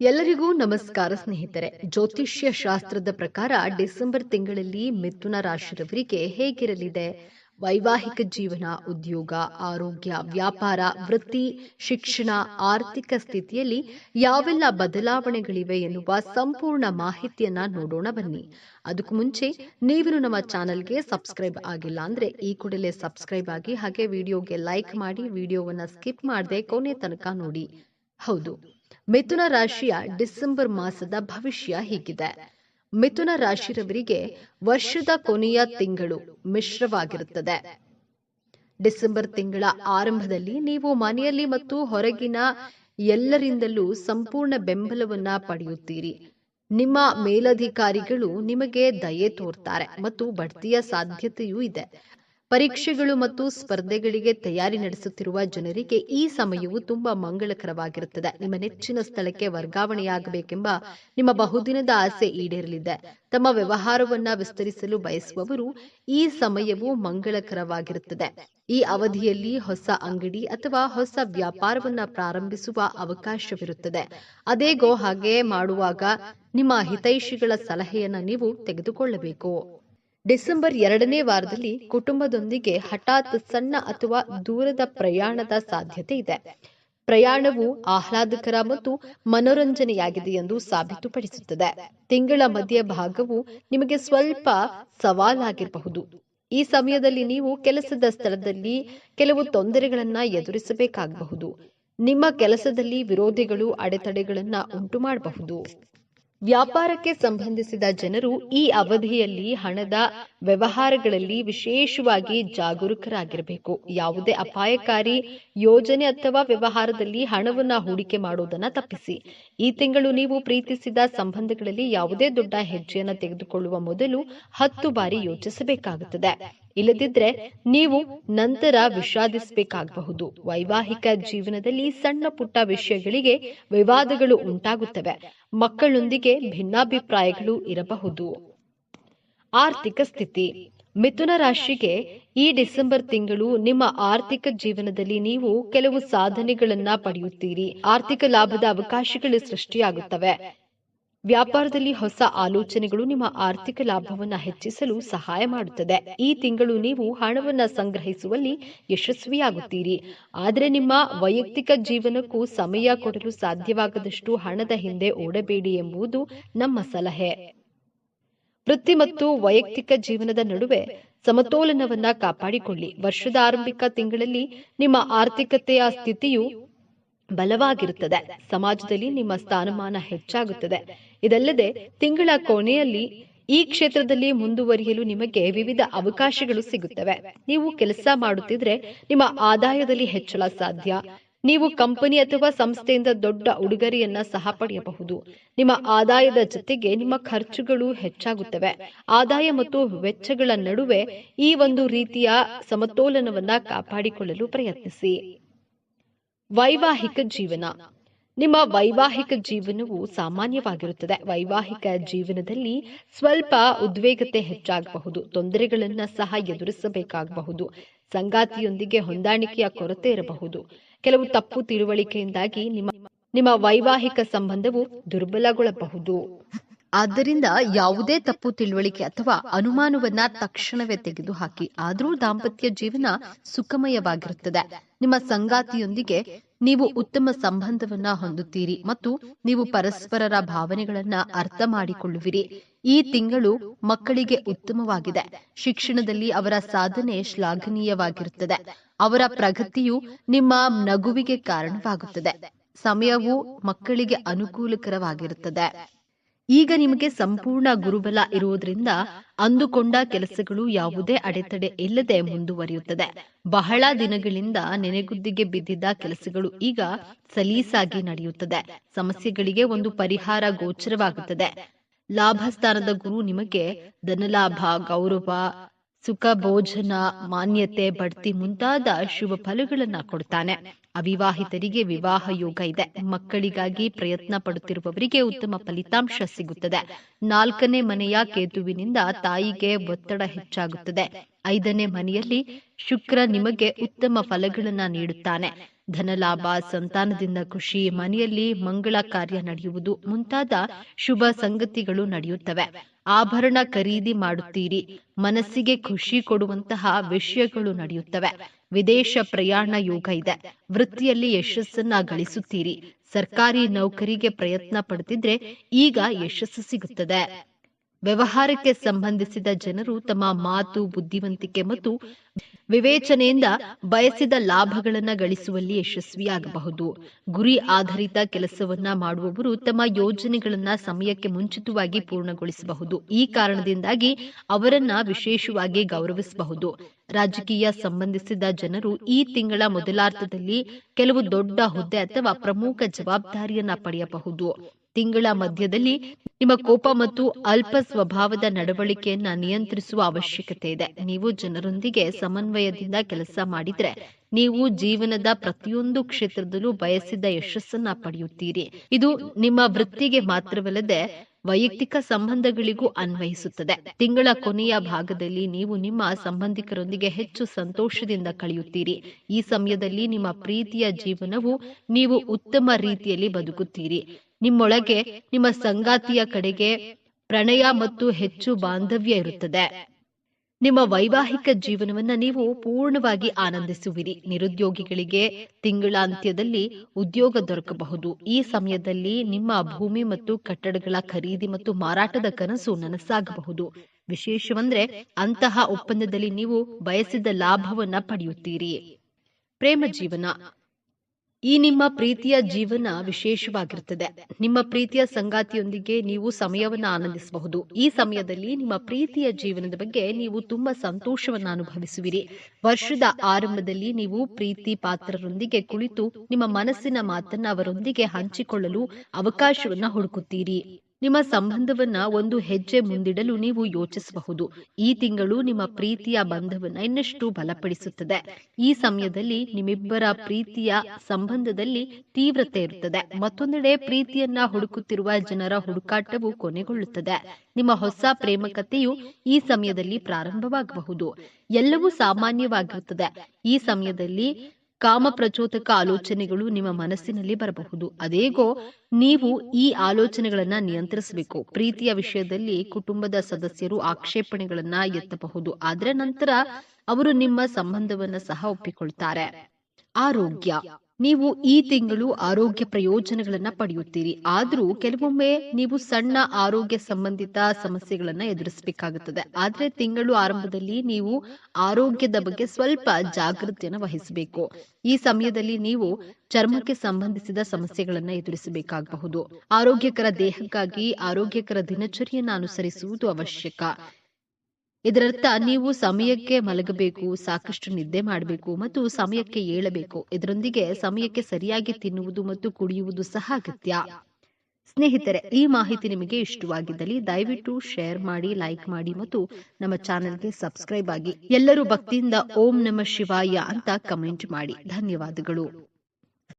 ಎಲ್ಲರಿಗೂ ನಮಸ್ಕಾರ ಸ್ನೇಹಿತರೆ. ಜ್ಯೋತಿಷ್ಯ ಶಾಸ್ತ್ರದ ಪ್ರಕಾರ ಡಿಸೆಂಬರ್ ತಿಂಗಳಲ್ಲಿ ಮಿಥುನ ರಾಶಿರವರಿಗೆ ಹೇಗಿರಲಿದೆ? ವೈವಾಹಿಕ ಜೀವನ, ಉದ್ಯೋಗ, ಆರೋಗ್ಯ, ವ್ಯಾಪಾರ, ವೃತ್ತಿ, ಶಿಕ್ಷಣ, ಆರ್ಥಿಕ ಸ್ಥಿತಿಯಲ್ಲಿ ಯಾವೆಲ್ಲ ಬದಲಾವಣೆಗಳಿವೆ ಎನ್ನುವ ಸಂಪೂರ್ಣ ಮಾಹಿತಿಯನ್ನ ನೋಡೋಣ ಬನ್ನಿ. ಅದಕ್ಕೂ ಮುಂಚೆ ನೀವು ನಮ್ಮ ಚಾನೆಲ್ಗೆ ಸಬ್ಸ್ಕ್ರೈಬ್ ಆಗಿಲ್ಲ ಅಂದ್ರೆ ಈ ಕೂಡಲೇ ಸಬ್ಸ್ಕ್ರೈಬ್ ಆಗಿ ಹಾಗೆ ವಿಡಿಯೋಗೆ ಲೈಕ್ ಮಾಡಿ, ವಿಡಿಯೋವನ್ನ ಸ್ಕಿಪ್ ಮಾಡದೆ ಕೊನೆ ತನಕ ನೋಡಿ. ಹೌದು. ಮಿಥುನ ರಾಶಿಯ ಡಿಸೆಂಬರ್ ಮಾಸದ ಭವಿಷ್ಯ ಹೀಗಿದೆ. ಮಿಥುನ ರಾಶಿರವರಿಗೆ ವರ್ಷದ ಕೊನೆಯ ತಿಂಗಳು ಮಿಶ್ರವಾಗಿರುತ್ತದೆ. ಡಿಸೆಂಬರ್ ತಿಂಗಳ ಆರಂಭದಲ್ಲಿ ನೀವು ಮನೆಯಲ್ಲಿ ಮತ್ತು ಹೊರಗಿನ ಎಲ್ಲರಿಂದಲೂ ಸಂಪೂರ್ಣ ಬೆಂಬಲವನ್ನ ಪಡೆಯುತ್ತೀರಿ. ನಿಮ್ಮ ಮೇಲಧಿಕಾರಿಗಳು ನಿಮಗೆ ದಯೆ ತೋರ್ತಾರೆ ಮತ್ತು ಬಡ್ತಿಯ ಸಾಧ್ಯತೆಯೂ ಇದೆ. ಪರೀಕ್ಷೆಗಳು ಮತ್ತು ಸ್ಪರ್ಧೆಗಳಿಗೆ ತಯಾರಿ ನಡೆಸುತ್ತಿರುವ ಜನರಿಗೆ ಈ ಸಮಯವು ತುಂಬಾ ಮಂಗಳಕರವಾಗಿರುತ್ತದೆ. ನಿಮ್ಮ ನೆಚ್ಚಿನ ಸ್ಥಳಕ್ಕೆ ವರ್ಗಾವಣೆಯಾಗಬೇಕೆಂಬ ನಿಮ್ಮ ಬಹುದಿನದ ಆಸೆ ಈಡೇರಲಿದೆ. ತಮ್ಮ ವ್ಯವಹಾರವನ್ನ ವಿಸ್ತರಿಸಲು ಬಯಸುವವರು ಈ ಸಮಯವು ಮಂಗಳಕರವಾಗಿರುತ್ತದೆ. ಈ ಅವಧಿಯಲ್ಲಿ ಹೊಸ ಅಂಗಡಿ ಅಥವಾ ಹೊಸ ವ್ಯಾಪಾರವನ್ನ ಪ್ರಾರಂಭಿಸುವ ಅವಕಾಶವಿರುತ್ತದೆ. ಅದೇಗೋ ಹಾಗೆ ಮಾಡುವಾಗ ನಿಮ್ಮ ಹಿತೈಷಿಗಳ ಸಲಹೆಯನ್ನ ನೀವು ತೆಗೆದುಕೊಳ್ಳಬೇಕು. ಡಿಸೆಂಬರ್ ಎರಡನೇ ವಾರದಲ್ಲಿ ಕುಟುಂಬದೊಂದಿಗೆ ಹಠಾತ್ ಸಣ್ಣ ಅಥವಾ ದೂರದ ಪ್ರಯಾಣದ ಸಾಧ್ಯತೆ ಇದೆ. ಪ್ರಯಾಣವು ಆಹ್ಲಾದಕರ ಮತ್ತು ಮನೋರಂಜನೆಯಾಗಿದೆ ಎಂದು ಸಾಬೀತುಪಡಿಸುತ್ತದೆ. ತಿಂಗಳ ಮಧ್ಯ ಭಾಗವು ನಿಮಗೆ ಸ್ವಲ್ಪ ಸವಾಲಾಗಿರಬಹುದು. ಈ ಸಮಯದಲ್ಲಿ ನೀವು ಕೆಲಸದ ಸ್ಥಳದಲ್ಲಿ ಕೆಲವು ತೊಂದರೆಗಳನ್ನ ಎದುರಿಸಬೇಕಾಗಬಹುದು. ನಿಮ್ಮ ಕೆಲಸದಲ್ಲಿ ವಿರೋಧಿಗಳು, ಅಡೆತಡೆಗಳನ್ನ ಉಂಟು ಮಾಡಬಹುದು ವ್ಯಾಪಾರಕ್ಕೆ ಸಂಬಂಧಿಸಿದ ಜನರು ಈ ಅವಧಿಯಲ್ಲಿ ಹಣದ ವ್ಯವಹಾರಗಳಲ್ಲಿ ವಿಶೇಷವಾಗಿ ಜಾಗರೂಕರಾಗಿರಬೇಕು. ಯಾವುದೇ ಅಪಾಯಕಾರಿ ಯೋಜನೆ ಅಥವಾ ವ್ಯವಹಾರದಲ್ಲಿ ಹಣವನ್ನು ಹೂಡಿಕೆ ಮಾಡುವುದನ್ನು ತಪ್ಪಿಸಿ. ಈ ತಿಂಗಳು ನೀವು ಪ್ರೀತಿಸಿದ ಸಂಬಂಧಗಳಲ್ಲಿ ಯಾವುದೇ ದೊಡ್ಡ ಹೆಜ್ಜೆಯನ್ನು ತೆಗೆದುಕೊಳ್ಳುವ ಮೊದಲು ಹತ್ತು ಬಾರಿ ಯೋಚಿಸಬೇಕಾಗುತ್ತದೆ. ಇಲ್ಲದಿದ್ರೆ ನೀವು ನಂತರ ವಿಷಾದಿಸಬೇಕಾಗಬಹುದು ವೈವಾಹಿಕ ಜೀವನದಲ್ಲಿ ಸಣ್ಣ ಪುಟ್ಟ ವಿಷಯಗಳಿಗೆ ವಿವಾದಗಳು ಉಂಟಾಗುತ್ತವೆ. ಮಕ್ಕಳೊಂದಿಗೆ ಭಿನ್ನಾಭಿಪ್ರಾಯಗಳು ಇರಬಹುದು. ಆರ್ಥಿಕ ಸ್ಥಿತಿ. ಮಿಥುನ ರಾಶಿಗೆ ಈ ಡಿಸೆಂಬರ್ ತಿಂಗಳು ನಿಮ್ಮ ಆರ್ಥಿಕ ಜೀವನದಲ್ಲಿ ನೀವು ಕೆಲವು ಸಾಧನೆಗಳನ್ನ ಪಡೆಯುತ್ತೀರಿ. ಆರ್ಥಿಕ ಲಾಭದ ಅವಕಾಶಗಳು ಸೃಷ್ಟಿಯಾಗುತ್ತವೆ. ವ್ಯಾಪಾರದಲ್ಲಿ ಹೊಸ ಆಲೋಚನೆಗಳು ನಿಮ್ಮ ಆರ್ಥಿಕ ಲಾಭವನ್ನು ಹೆಚ್ಚಿಸಲು ಸಹಾಯ ಮಾಡುತ್ತದೆ. ಈ ತಿಂಗಳು ನೀವು ಹಣವನ್ನು ಸಂಗ್ರಹಿಸುವಲ್ಲಿ ಯಶಸ್ವಿಯಾಗುತ್ತೀರಿ. ಆದರೆ ನಿಮ್ಮ ವೈಯಕ್ತಿಕ ಜೀವನಕ್ಕೂ ಸಮಯ ಕೊಡಲು ಸಾಧ್ಯವಾಗದಷ್ಟು ಹಣದ ಹಿಂದೆ ಓಡಬೇಡಿ ಎಂಬುದು ನಮ್ಮ ಸಲಹೆ. ವೃತ್ತಿ ಮತ್ತು ವೈಯಕ್ತಿಕ ಜೀವನದ ನಡುವೆ ಸಮತೋಲನವನ್ನ ಕಾಪಾಡಿಕೊಳ್ಳಿ. ವರ್ಷದ ಆರಂಭಿಕ ತಿಂಗಳಲ್ಲಿ ನಿಮ್ಮ ಆರ್ಥಿಕತೆಯ ಸ್ಥಿತಿಯು ಬಲವಾಗಿರುತ್ತದೆ. ಸಮಾಜದಲ್ಲಿ ನಿಮ್ಮ ಸ್ಥಾನಮಾನ ಹೆಚ್ಚಾಗುತ್ತದೆ. ಇದಲ್ಲದೆ ತಿಂಗಳ ಕೊನೆಯಲ್ಲಿ ಈ ಕ್ಷೇತ್ರದಲ್ಲಿ ಮುಂದುವರಿಯಲು ನಿಮಗೆ ವಿವಿಧ ಅವಕಾಶಗಳು ಸಿಗುತ್ತವೆ. ನೀವು ಕೆಲಸ ಮಾಡುತ್ತಿದ್ರೆ ನಿಮ್ಮ ಆದಾಯದಲ್ಲಿ ಹೆಚ್ಚಳ ಸಾಧ್ಯ. ನೀವು ಕಂಪನಿ ಅಥವಾ ಸಂಸ್ಥೆಯಿಂದ ದೊಡ್ಡ ಉಡುಗೊರೆಯನ್ನ ಸಹ ಪಡೆಯಬಹುದು. ನಿಮ್ಮ ಆದಾಯದ ಜೊತೆಗೆ ನಿಮ್ಮ ಖರ್ಚುಗಳು ಹೆಚ್ಚಾಗುತ್ತವೆ. ಆದಾಯ ಮತ್ತು ವೆಚ್ಚಗಳ ನಡುವೆ ಈ ಒಂದು ರೀತಿಯ ಸಮತೋಲನವನ್ನ ಕಾಪಾಡಿಕೊಳ್ಳಲು ಪ್ರಯತ್ನಿಸಿ. ವೈವಾಹಿಕ ಜೀವನ. ನಿಮ್ಮ ವೈವಾಹಿಕ ಜೀವನವು ಸಾಮಾನ್ಯವಾಗಿರುತ್ತದೆ. ವೈವಾಹಿಕ ಜೀವನದಲ್ಲಿ ಸ್ವಲ್ಪ ಉದ್ವೇಗತೆ ಹೆಚ್ಚಾಗಬಹುದು. ತೊಂದರೆಗಳನ್ನ ಸಹ ಎದುರಿಸಬೇಕಾಗಬಹುದು. ಸಂಗಾತಿಯೊಂದಿಗೆ ಹೊಂದಾಣಿಕೆಯ ಕೊರತೆ ಇರಬಹುದು. ಕೆಲವು ತಪ್ಪು ತಿಳುವಳಿಕೆಯಿಂದಾಗಿ ನಿಮ್ಮ ನಿಮ್ಮ ವೈವಾಹಿಕ ಸಂಬಂಧವು ದುರ್ಬಲಗೊಳ್ಳಬಹುದು. ಆದ್ದರಿಂದ ಯಾವುದೇ ತಪ್ಪು ತಿಳುವಳಿಕೆ ಅಥವಾ ಅನುಮಾನವನ್ನ ತಕ್ಷಣವೇ ತೆಗೆದುಹಾಕಿ. ಆದರೂ ದಾಂಪತ್ಯ ಜೀವನ ಸುಖಮಯವಾಗಿರುತ್ತದೆ. ನಿಮ್ಮ ಸಂಗಾತಿಯೊಂದಿಗೆ ನೀವು ಉತ್ತಮ ಸಂಬಂಧವನ್ನ ಹೊಂದುತ್ತೀರಿ ಮತ್ತು ನೀವು ಪರಸ್ಪರರ ಭಾವನೆಗಳನ್ನ ಅರ್ಥ ಮಾಡಿಕೊಳ್ಳುವಿರಿ. ಈ ತಿಂಗಳು ಮಕ್ಕಳಿಗೆ ಉತ್ತಮವಾಗಿದೆ. ಶಿಕ್ಷಣದಲ್ಲಿ ಅವರ ಸಾಧನೆ ಶ್ಲಾಘನೀಯವಾಗಿರುತ್ತದೆ. ಅವರ ಪ್ರಗತಿಯು ನಿಮ್ಮ ನಗುವಿಗೆ ಕಾರಣವಾಗುತ್ತದೆ. ಸಮಯವು ಮಕ್ಕಳಿಗೆ ಅನುಕೂಲಕರವಾಗಿರುತ್ತದೆ. ಈಗ ನಿಮಗೆ ಸಂಪೂರ್ಣ ಗುರುಬಲ ಇರುವುದರಿಂದ ಅಂದುಕೊಂಡ ಕೆಲಸಗಳು ಯಾವುದೇ ಅಡೆತಡೆ ಇಲ್ಲದೆ ಮುಂದುವರಿಯುತ್ತದೆ. ಬಹಳ ದಿನಗಳಿಂದ ನೆನೆಗುದ್ದಿಗೆ ಬಿದ್ದಿದ್ದ ಕೆಲಸಗಳು ಈಗ ಸಲೀಸಾಗಿ ನಡೆಯುತ್ತದೆ. ಸಮಸ್ಯೆಗಳಿಗೆ ಒಂದು ಪರಿಹಾರ ಗೋಚರವಾಗುತ್ತದೆ. ಲಾಭಸ್ಥಾನದ ಗುರು ನಿಮಗೆ ಧನಲಾಭ, ಗೌರವ ಸುಖ ಭೋಜನ ಮಾನ್ಯತೆ, ಬಡ್ತಿ ಮುಂತಾದ ಶುಭ ಫಲಗಳನ್ನ ಕೊಡ್ತಾನೆ. ಅವಿವಾಹಿತರಿಗೆ ವಿವಾಹ ಯೋಗ ಇದೆ. ಮಕ್ಕಳಿಗಾಗಿ ಪ್ರಯತ್ನ ಪಡುತ್ತಿರುವವರಿಗೆ ಉತ್ತಮ ಫಲಿತಾಂಶ ಸಿಗುತ್ತದೆ. ನಾಲ್ಕನೇ ಮನೆಯ ಕೇತುವಿನಿಂದ ತಾಯಿಗೆ ಒತ್ತಡ ಹೆಚ್ಚಾಗುತ್ತದೆ. ಐದನೇ ಮನೆಯಲ್ಲಿ ಶುಕ್ರ ನಿಮಗೆ ಉತ್ತಮ ಫಲಗಳನ್ನ ನೀಡುತ್ತಾನೆ. ಧನಲಾಭ, ಸಂತಾನದಿಂದ ಖುಷಿ, ಮನೆಯಲ್ಲಿ ಮಂಗಳ ಕಾರ್ಯ ನಡೆಯುವುದು ಮುಂತಾದ ಶುಭ ಸಂಗತಿಗಳು ನಡೆಯುತ್ತವೆ. ಆಭರಣ ಖರೀದಿ ಮಾಡುತ್ತೀರಿ. ಮನಸ್ಸಿಗೆ ಖುಷಿ ಕೊಡುವಂತಹ ವಿಷಯಗಳು ನಡೆಯುತ್ತವೆ. ವಿದೇಶ ಪ್ರಯಾಣ ಯೋಗ ಇದೆ. ವೃತ್ತಿಯಲ್ಲಿ ಯಶಸ್ಸನ್ನ ಗಳಿಸುತ್ತೀರಿ. ಸರ್ಕಾರಿ ನೌಕರಿಗೆ ಪ್ರಯತ್ನ ಪಡ್ತಿದ್ರೆ ಈಗ ಯಶಸ್ಸು ಸಿಗುತ್ತದೆ. ವ್ಯವಹಾರಕ್ಕೆ ಸಂಬಂಧಿಸಿದ ಜನರು ತಮ್ಮ ಮಾತು, ಬುದ್ಧಿವಂತಿಕೆ ಮತ್ತು ವಿವೇಚನೆಯಿಂದ ಬಯಸಿದ ಲಾಭಗಳನ್ನ ಗಳಿಸುವಲ್ಲಿ ಯಶಸ್ವಿಯಾಗಬಹುದು. ಗುರಿ ಆಧಾರಿತ ಕೆಲಸವನ್ನ ಮಾಡುವವರು ತಮ್ಮ ಯೋಜನೆಗಳನ್ನ ಸಮಯಕ್ಕೆ ಮುಂಚಿತವಾಗಿ ಪೂರ್ಣಗೊಳಿಸಬಹುದು. ಈ ಕಾರಣದಿಂದಾಗಿ ಅವರನ್ನ ವಿಶೇಷವಾಗಿ ಗೌರವಿಸಬಹುದು. ರಾಜಕೀಯ ಸಂಬಂಧಿಸಿದ ಜನರು ಈ ತಿಂಗಳ ಮೊದಲಾರ್ಧದಲ್ಲಿ ಕೆಲವು ದೊಡ್ಡ ಹುದ್ದೆ ಅಥವಾ ಪ್ರಮುಖ ಜವಾಬ್ದಾರಿಯನ್ನ ಪಡೆಯಬಹುದು. ತಿಂಗಳ ಮಧ್ಯದಲ್ಲಿ ನಿಮ್ಮ ಕೋಪ ಮತ್ತು ಅಲ್ಪ ಸ್ವಭಾವದ ನಡವಳಿಕೆಯನ್ನ ನಿಯಂತ್ರಿಸುವ ಅವಶ್ಯಕತೆ ಇದೆ. ನೀವು ಜನರೊಂದಿಗೆ ಸಮನ್ವಯದಿಂದ ಕೆಲಸ ಮಾಡಿದ್ರೆ ನೀವು ಜೀವನದ ಪ್ರತಿಯೊಂದು ಕ್ಷೇತ್ರದಲ್ಲೂ ಬಯಸಿದ ಯಶಸ್ಸನ್ನ ಪಡೆಯುತ್ತೀರಿ. ಇದು ನಿಮ್ಮ ವೃತ್ತಿಗೆ ಮಾತ್ರವಲ್ಲದೆ ವೈಯಕ್ತಿಕ ಸಂಬಂಧಗಳಿಗೂ ಅನ್ವಯಿಸುತ್ತದೆ. ತಿಂಗಳ ಕೊನೆಯ ಭಾಗದಲ್ಲಿ ನೀವು ನಿಮ್ಮ ಸಂಬಂಧಿಕರೊಂದಿಗೆ ಹೆಚ್ಚು ಸಂತೋಷದಿಂದ ಕಳೆಯುತ್ತೀರಿ. ಈ ಸಮಯದಲ್ಲಿ ನಿಮ್ಮ ಪ್ರೀತಿಯ ಜೀವನವು ನೀವು ಉತ್ತಮ ರೀತಿಯಲ್ಲಿ ಬದುಕುತ್ತೀರಿ. ನಿಮ್ಮೊಳಗೆ ನಿಮ್ಮ ಸಂಗಾತಿಯ ಕಡೆಗೆ ಪ್ರಣಯ ಮತ್ತು ಹೆಚ್ಚು ಬಾಂಧವ್ಯ ಇರುತ್ತದೆ. ನಿಮ್ಮ ವೈವಾಹಿಕ ಜೀವನವನ್ನ ನೀವು ಪೂರ್ಣವಾಗಿ ಆನಂದಿಸುವಿರಿ. ನಿರುದ್ಯೋಗಿಗಳಿಗೆ ತಿಂಗಳಾಂತ್ಯದಲ್ಲಿ ಉದ್ಯೋಗ ದೊರಕಬಹುದು. ಈ ಸಮಯದಲ್ಲಿ ನಿಮ್ಮ ಭೂಮಿ ಮತ್ತು ಕಟ್ಟಡಗಳ ಖರೀದಿ ಮತ್ತು ಮಾರಾಟದ ಕನಸು ನನಸಾಗಬಹುದು. ವಿಶೇಷವಂದ್ರೆ ಅಂತಹ ಒಪ್ಪಂದದಲ್ಲಿ ನೀವು ಬಯಸಿದ ಲಾಭವನ್ನ ಪಡೆಯುತ್ತೀರಿ. ಪ್ರೇಮ ಜೀವನ. ಈ ನಿಮ್ಮ ಪ್ರೀತಿಯ ಜೀವನ ವಿಶೇಷವಾಗಿರುತ್ತದೆ ನಿಮ್ಮ ಪ್ರೀತಿಯ ಸಂಗಾತಿಯೊಂದಿಗೆ ನೀವು ಸಮಯವನ್ನು ಆನಂದಿಸಬಹುದು. ಈ ಸಮಯದಲ್ಲಿ ನಿಮ್ಮ ಪ್ರೀತಿಯ ಜೀವನದ ಬಗ್ಗೆ ನೀವು ತುಂಬಾ ಸಂತೋಷವನ್ನ ಅನುಭವಿಸುವಿರಿ. ವರ್ಷದ ಆರಂಭದಲ್ಲಿ ನೀವು ಪ್ರೀತಿ ಪಾತ್ರರೊಂದಿಗೆ ಕುಳಿತು ನಿಮ್ಮ ಮನಸ್ಸಿನ ಮಾತನ್ನ ಅವರೊಂದಿಗೆ ಹಂಚಿಕೊಳ್ಳಲು ಅವಕಾಶವನ್ನ ಹುಡುಕುತ್ತೀರಿ. ನಿಮ್ಮ ಸಂಬಂಧವನ್ನ ಒಂದು ಹೆಜ್ಜೆ ಮುಂದಿಡಲು ನೀವು ಯೋಚಿಸಬಹುದು. ಈ ತಿಂಗಳು ನಿಮ್ಮ ಪ್ರೀತಿಯ ಬಂಧವನ್ನ ಇನ್ನಷ್ಟು ಬಲಪಡಿಸುತ್ತದೆ. ಈ ಸಮಯದಲ್ಲಿ ನಿಮ್ಮಿಬ್ಬರ ಪ್ರೀತಿಯ ಸಂಬಂಧದಲ್ಲಿ ತೀವ್ರತೆ ಇರುತ್ತದೆ. ಮತ್ತೊಂದೆಡೆ ಪ್ರೀತಿಯನ್ನ ಹುಡುಕುತ್ತಿರುವ ಜನರ ಹುಡುಕಾಟವು ಕೊನೆಗೊಳ್ಳುತ್ತದೆ. ನಿಮ್ಮ ಹೊಸ ಪ್ರೇಮಕತೆಯು ಈ ಸಮಯದಲ್ಲಿ ಪ್ರಾರಂಭವಾಗಬಹುದು. ಎಲ್ಲವೂ ಸಾಮಾನ್ಯವಾಗಿರುತ್ತದೆ. ಈ ಸಮಯದಲ್ಲಿ ಕಾಮ ಪ್ರಚೋದಕ ಆಲೋಚನೆಗಳು ನಿಮ್ಮ ಮನಸ್ಸಿನಲ್ಲಿ ಬರಬಹುದು. ಅದೇಗೋ, ನೀವು ಈ ಆಲೋಚನೆಗಳನ್ನ ನಿಯಂತ್ರಿಸಬೇಕು. ಪ್ರೀತಿಯ ವಿಷಯದಲ್ಲಿ ಕುಟುಂಬದ ಸದಸ್ಯರು ಆಕ್ಷೇಪಣೆಗಳನ್ನ ಎತ್ತಬಹುದು. ಆದ್ರೆ ನಂತರ ಅವರು ನಿಮ್ಮ ಸಂಬಂಧವನ್ನ ಸಹ ಒಪ್ಪಿಕೊಳ್ತಾರೆ. ಆರೋಗ್ಯ. ನೀವು ಈ ತಿಂಗಳು ಆರೋಗ್ಯ ಪ್ರಯೋಜನಗಳನ್ನ ಪಡೆಯುತ್ತೀರಿ. ಆದ್ರೂ ಕೆಲವೊಮ್ಮೆ ನೀವು ಸಣ್ಣ ಆರೋಗ್ಯ ಸಂಬಂಧಿತ ಸಮಸ್ಯೆಗಳನ್ನ ಎದುರಿಸಬೇಕಾಗುತ್ತದೆ. ಆದ್ರೆ ತಿಂಗಳು ಆರಂಭದಲ್ಲಿ ನೀವು ಆರೋಗ್ಯದ ಬಗ್ಗೆ ಸ್ವಲ್ಪ ಜಾಗೃತಿಯನ್ನು ವಹಿಸಬೇಕು. ಈ ಸಮಯದಲ್ಲಿ ನೀವು ಚರ್ಮಕ್ಕೆ ಸಂಬಂಧಿಸಿದ ಸಮಸ್ಯೆಗಳನ್ನ ಎದುರಿಸಬೇಕಾಗಬಹುದು. ಆರೋಗ್ಯಕರ ದೇಹಕ್ಕಾಗಿ ಆರೋಗ್ಯಕರ ದಿನಚರಿಯನ್ನು ಅನುಸರಿಸುವುದು ಅವಶ್ಯಕ. ಇದರರ್ಥ ನೀವು ಸಮಯಕ್ಕೆ ಮಲಗಬೇಕು, ಸಾಕಷ್ಟು ನಿದ್ದೆ ಮಾಡಬೇಕು ಮತ್ತು ಸಮಯಕ್ಕೆ ಏಳಬೇಕು. ಇದರೊಂದಿಗೆ ಸಮಯಕ್ಕೆ ಸರಿಯಾಗಿ ತಿನ್ನುವುದು ಮತ್ತು ಕುಡಿಯುವುದು ಸಹ ಅಗತ್ಯ. ಸ್ನೇಹಿತರೆ, ಈ ಮಾಹಿತಿ ನಿಮಗೆ ಇಷ್ಟವಾಗಿದ್ದಲ್ಲಿ ದಯವಿಟ್ಟು ಶೇರ್ ಮಾಡಿ, ಲೈಕ್ ಮಾಡಿ ಮತ್ತು ನಮ್ಮ ಚಾನೆಲ್ಗೆ ಸಬ್ಸ್ಕ್ರೈಬ್ ಆಗಿ. ಎಲ್ಲರೂ ಭಕ್ತಿಯಿಂದ ಓಂ ನಮ ಶಿವಾಯ ಅಂತ ಕಮೆಂಟ್ ಮಾಡಿ. ಧನ್ಯವಾದಗಳು.